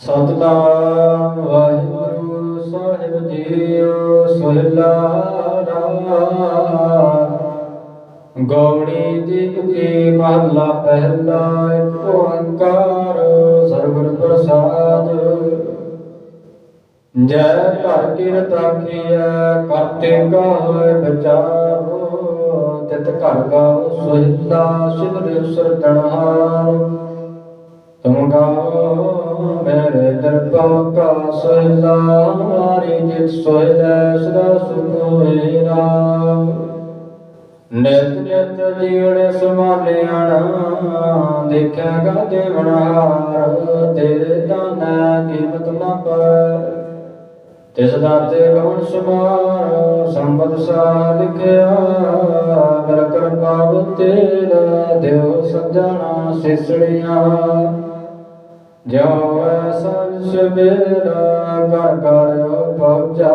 ਸਤਨਾਮ ਵਾਹਿਗੁਰੂ ਸਾਹਿਬ ਜੀਓ, ਸੋਹਿਲਾ ਰਾਮ। ਗੌੜੀ ਜੀ ਕੀ ਮਹਲਾ ਪਹਿਲਾ, ਇੱਕ ਓੰਕਾਰ ਸਰਵਰ ਪ੍ਰਸਾਦ। ਜੈ ਘਰ ਕੀਰਤ ਆਖੀਐ ਕਰਤੇ ਗਾਏ ਬਚਾਵੋ ਤਿਤ ਘਰ ਗਾਓ ਸੋਹਿਲਾ, ਸਿਮਰਿ ਸਰਤਣਹਾਰ ਤੁਮ ਗਾਓ ਮੇਰੇ ਦਰਬਾਰ ਕਾ ਸੋਹਿਲਾ ਹਮਾਰੀ ਜਿਤ ਸੋਹਿਲਾ ਸਦਾ ਸੁਖ ਹੋਏ ਰਾਮ। ਨਿਤ ਨਿਤ ਜੀਵਨ ਸਮਾਲਿਆਣਾ ਦੇਖਿਆਗਾ ਦੇਵਨਹਾਰ ਤੇਰੇ ਦਾਨਾ ਕੀਮਤ ਨਾ ਪਰ। ਤਿਸ ਦਾਤੇ ਗਉਣ ਸਮਾਰ ਸੰਬਦ ਸਾ ਲਿਖਿਆ ਕਰ ਕਿਰਪਾ ਤੇਰਾ, ਦਿਓ ਸਜਣਾ ਸਿਸੜੀਆਂ। ਜੋ ਐਸਾ ਸਵੇਰਾ ਕਰ ਕਰ ਪਹੁੰਚਾ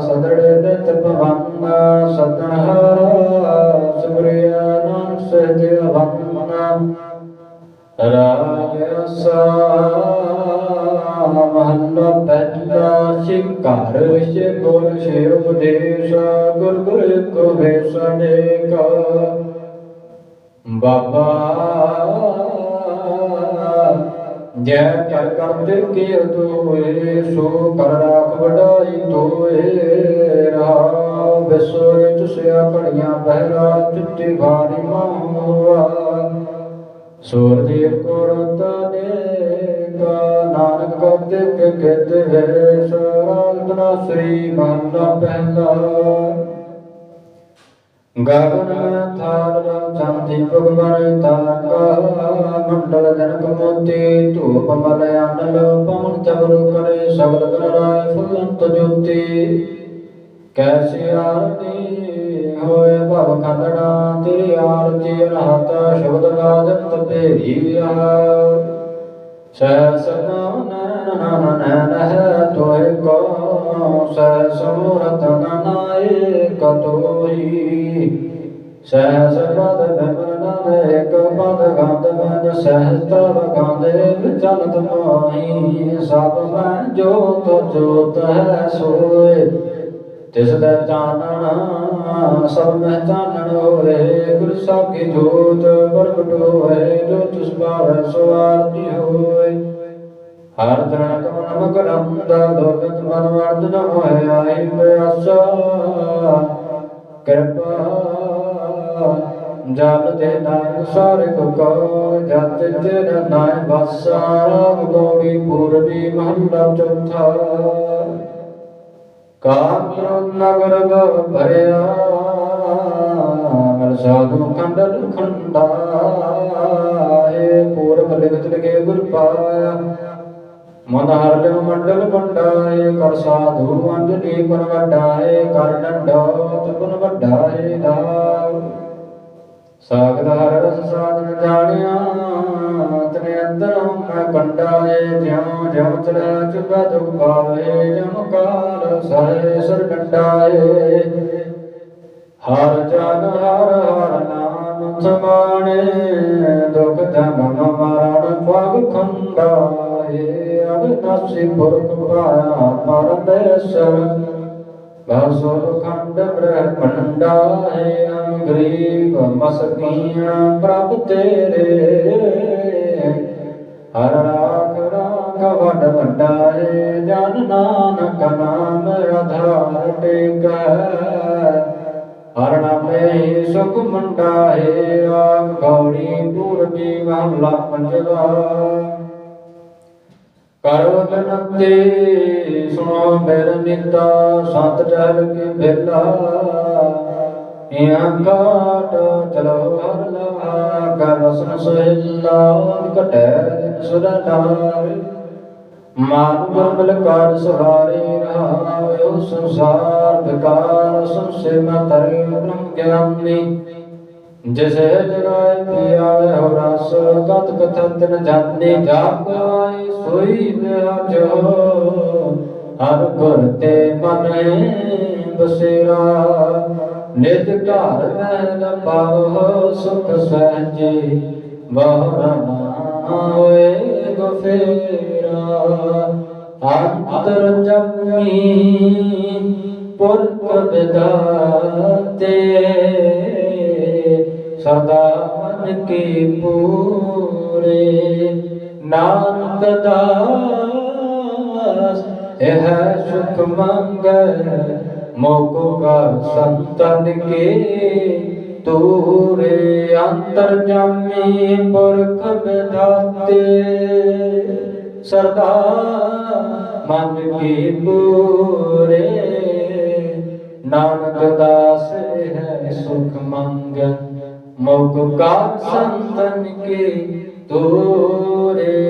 ਸਦੜੇ ਨਿਤ ਭਵਨ ਸਦਨ ਹਰਾ ਸੁਰਿਆ ਨਾਮ ਸਹਿਜ ਭਵਨ ਰਾਜ ਰਸਾ ਮਹੱਲਾ ਪਹਿਲਾ ਸ਼ਿਕਾਰ ਸ਼ੇ ਗੁਰ ਸ਼ੇ ਉਪਦੇਸ਼ ਗੁਰ ਗੁਰ ਕੋ ਵੇਸ ਅਨੇਕਾ ਬਾਬਾ ਜੈ ਕਰ ਕਰਦੇ ਕੀ ਤੋਏ ਸੋ ਕਰ ਰਾਖ ਵਡਾਈ ਤੋਏ ਰਹਾ ਬਿਸੋਰੇ ਤੁਸਿਆ ਕੜੀਆਂ ਬਹਿਰਾ, ਚਿੱਟੀ ਭਾਰੀ ਮੋਆ ਸੂਰਜ ਕੋਰਤ ਨੇ ਕਾ ਨਾਨਕ ਕਰਦੇ ਕੇ ਕਹਤੇ ਹੈ ਸਰਾਂਤਨਾ ਸ੍ਰੀ ਮਹਲਾ ਪਹਿਲਾ। ਗਗਨ ਥਾਲ ਚੰਦੀ ਭਗਵਨ ਤਾਕਾ ਮੰਡਲ ਜਨਕ ਮੋਤੀ ਧੂਪ ਮਲ ਅੰਡਲ ਪਵਨ ਚਵਰ ਕਰੇ ਸਗਲ ਗਨ ਰਾਏ ਫੁਲੰਤ ਜੋਤੀ ਕੈਸੀ ਆਰਤੀ ਹੋਏ ਭਵ ਖੰਡਣਾ ਤੇਰੀ ਆਰਤੀ ਰਹਤ ਸ਼ਬਦ ਗਾਜਤ ਤੇਰੀ ਆ ਸਹਿ ਸਨਾ ਕੋ ਸਹਿ ਸਮੂਰਤ ਕਤੋਈ ਸਹਿ ਸਬਦ ਬਿਮਨ ਇੱਕ ਪਦ ਗੰਧ ਬਨ ਸਹਿਸਤਰ ਗਾਂਦੇ ਵਿਚਲਤ ਮਾਹੀ। ਸਭ ਮੈਂ ਜੋਤ ਜੋਤ ਹੈ ਸੋਏ। ਤਿਸ ਦਾ ਚਾਨਣ, ਸਭ ਮਹਿ ਚਾਨਣ ਹੋਏ। ਗੁਰ ਸਾਹਿਬ ਕੀ ਜੋਤ ਪ੍ਰਗਟ ਹੋਏ ਜੋ ਤਿਸ ਭਾਵੈ ਸੋ ਆਰਤੀ ਹੋਏ। ਹਰ ਚਰਨ ਕਮਨ ਮਕਰਮ ਦਾ ਦੁਰਗਤ ਮਨ ਵਰਦ ਹੋਏ, ਆਈ ਪਿਆਸਾ। ਕਿਰਪਾ ਜਲ ਦੇ ਨਾਮ ਸਾਰੇ ਕੋ ਜਤ ਤੇਰਾ ਨਾਮ ਬਸਾ ਗੋੜੀ ਪੂਰਬੀ ਮਹੱਲਾ ਚੌਥਾ। ਕਾਤਰ ਨਗਰ ਗਵ ਭਰਿਆ ਮਨ ਸਾਧੂ ਖੰਡਲ ਖੰਡਾ। ਏ ਪੂਰਬ ਲਿਖਤ ਲਗੇ ਗੁਰ ਪਾਇਆ, ਮਨ ਹਰ ਲਿਵ ਮੰਡਲ ਬੰਡਾਏ ਕਰ ਸਾਧੂ ਅੰਜਲੀ ਗੁਣ ਕਰ ਡੰਡੋ ਗੁਣ ਵੱਡਾਏ ਨਾਮ ਸਾਗਰ ਹਰ ਰਸ ਜਾਣਿਆ, ਤਨੇ ਅੰਦਰ ਮੈਂ ਕੰਡਾਏ, ਜਿਉ ਜਿਉ ਚਲਾ ਚੁਗਾ ਦੁਖ ਪਾਵੇ ਜਮ ਕਾਲ ਸਾਰੇ ਸਰ ਡੰਡਾਏ। ਹਰ ਜਨ, ਹਰ ਹਰ ਨਾਮ ਸਮਾਣੇ, ਦੁਖ ਧਮ ਮਰਨ ਪਗ ਖੰਡਾਏ। ਅਬਨਾਸੀ ਪੁਰਖ ਪਾਇਆ ਪਰਮੇਸ਼ਰ ਬਸੁਰ ਖੰਡ ਬ੍ਰਹਮੰਡਾ ਹੈ ਗਰੀਬ ਮਸਕੀਆਂ ਪ੍ਰਭ ਤੇਰੇ। ਹਰ ਰਾਖ ਰਾਖ ਵਡ ਵੱਡਾ ਹੈ ਜਨ ਨਾਨਕ ਨਾਮ ਆਧਾਰ ਟੇਕੈ। ਹਰ ਨਾਮੇ ਸੁਖ ਮੰਡਾ ਹੈ ਗੌੜੀ ਪੂਰਬੀ ਮਹਲਾ ਪੰਜਵਾ। ਕਰੋ ਬਨੰਦੇ ਸੁਣੋ ਮੇਰ ਨਿੰਦਾ, ਸਤ ਟਹਿਲ ਕੇ ਭੇਲਾ ਇਹਾਂ ਕਾਟ ਚਲੋ ਹਰ ਲਾ ਕਰ ਰਸਨ ਸੋਹਿਲਾ ਕਟੈ ਦਿਨ ਸੁਰਨਾਰ ਮਾਨ ਗੁਰਮਲ ਕਾਰ ਸਹਾਰੇ ਰਹਾਇਓ ਸੰਸਾਰ ਵਿਕਾਰ ਸੰਸੇ ਨ ਤਰੇ ਬ੍ਰਹਮ ਗਿਆਨੀ। ਜਿਸੇ ਜਗਾਏ ਪਿਆਵੇ ਹੋ ਰਸ ਕਤ ਕਥਨ ਤਨ ਜਾਣੇ ਜਾਪਾਈ ਸੋਈ ਜੋ ਹਰ ਗੁਰ ਤੇ ਮਨ ਬਸੇਰਾ। ਨਿਤ ਘਰ ਮਹਿਲ ਪਾਵੋ ਸੁਖ ਸਹਿਜੇ। ਬਹੁ ਹੋਏ ਗੋ ਅੰਤਰ ਜਮੀ ਪੁਰਖ ਵਿਦਾਤੇ ਸਦਾ ਮਨ ਕੀ ਪੂਰੇ। ਨਾਨਕ ਦਾਸ ਇਹ ਸੁਖ ਮੰਗਲ ਮੋਕੋ ਕਾ ਸੰਤਨ ਕੇ ਤੂਰੇ ਅੰਤਰ ਜਾਮੀ ਪੁਰਖ ਵਿਦਾਤੇ ਸਰਦਾ ਮਨ ਕੀ ਪੂਰੇ ਨਾਨਕ ਦਾਸ ਹੈ ਸੁਖ ਮੰਗਲ ਮੁਖ ਕਾ ਸੰਤਨ ਕੇ, ਤੋਰੇ